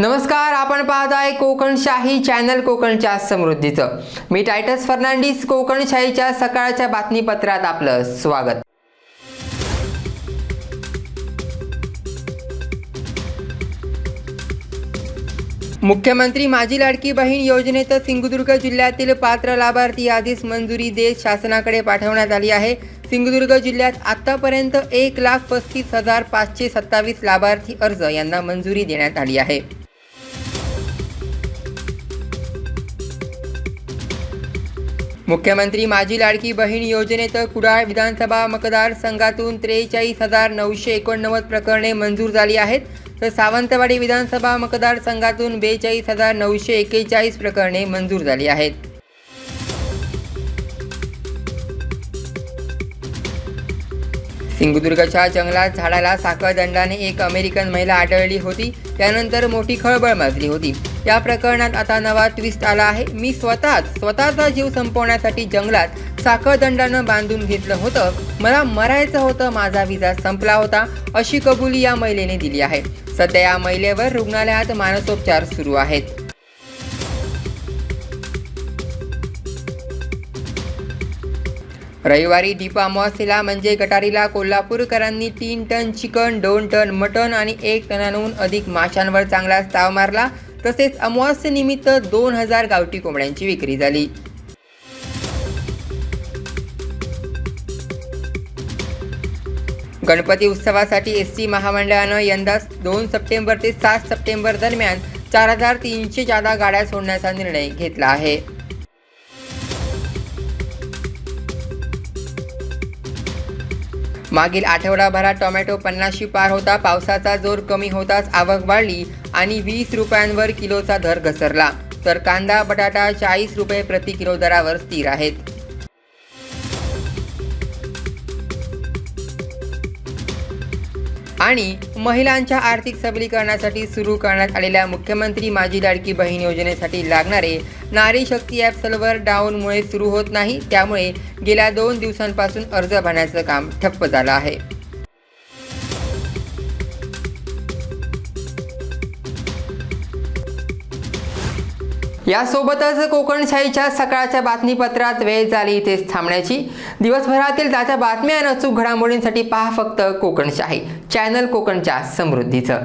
नमस्कार आपण पाहत आहे कोकणशाही चॅनल कोकणच्या समृद्धीचं. मी टायटस फर्नांडिस कोकणशाहीच्या सकाळच्या बातमीपत्रात आपलं स्वागत. मुख्यमंत्री माझी लाडकी बहीण योजनेत सिंधुदुर्ग जिल्ह्यातील पात्र लाभार्थी यादीस मंजुरी देत शासनाकडे पाठवण्यात आली आहे. सिंधुदुर्ग जिल्ह्यात आतापर्यंत एक लाख पस्तीस हजार पाचशे सत्तावीस लाभार्थी अर्ज यांना मंजुरी देण्यात आली आहे. मुख्यमंत्री माझी लाडकी बहीण योजनेत कुडाळ विधानसभा मतदारसंघातून त्रेचाळीस हजार नऊशे एकोणनव्वद प्रकरणे मंजूर झाली आहेत. तर सावंतवाडी विधानसभा मतदारसंघातून बेचाळीस हजार नऊशे एक्केचाळीस प्रकरणे मंजूर झाली आहेत. सिंधुदुर्गच्या जंगलात झाडाला साखळदंडाने एक अमेरिकन महिला आढळली होती. त्यानंतर मोठी खळबळ माजली होती. या प्रकरणात आता नवा ट्विस्ट आला आहे. मी स्वतःच स्वतःचा जीव संपवण्यासाठी जंगलात साखळदंडानं बांधून घेतलं होतं. मला मरायचं होतं माझा विजा संपला होता अशी कबुली या महिलेने दिली आहे. सध्या या महिलेवर रुग्णालयात मानसोपचार सुरू आहेत. रविवारी दीपा अमावास्येला म्हणजे गटारीला कोल्हापूरकरांनी तीन टन चिकन दोन टन मटण आणि एक टनाहून अधिक माशांवर चांगलाच ताव मारला. तसेच अमावास्येनिमित्त दोन हजार गावठी कोंबड्यांची विक्री झाली. गणपती उत्सवासाठी एस टी महामंडळानं यंदा दोन सप्टेंबर ते सात सप्टेंबर दरम्यान चार हजार तीनशे जादा गाड्या सोडण्याचा निर्णय घेतला आहे. मागील आठवडाभरात टोमॅटो पन्नासशी पार होता पावसाचा जोर कमी होताच आवक वाढली आणि वीस रुपयांवर किलोचा दर घसरला. तर कांदा बटाटा चाळीस रुपये प्रति किलो दरावर स्थिर आहेत. आणि महिलांच्या आर्थिक सबलीकरणासाठी सुरू करण्यात आलेल्या मुख्यमंत्री माझी लाडकी बहीण योजनेसाठी लागणारे नारी शक्ती ॲप सर्व्हर डाऊनमुळे सुरू होत नाही. त्यामुळे गेल्या दोन दिवसांपासून अर्ज भरण्याचं काम ठप्प झालं आहे. यासोबतच कोकणशाहीच्या सकाळच्या बातमीपत्रात वेळ झाली इथेच थांबण्याची. दिवसभरातील ताज्या बातम्या आणि अचूक घडामोडींसाठी पहा फक्त कोकणशाही. चॅनल कोकणच्या समृद्धीचं.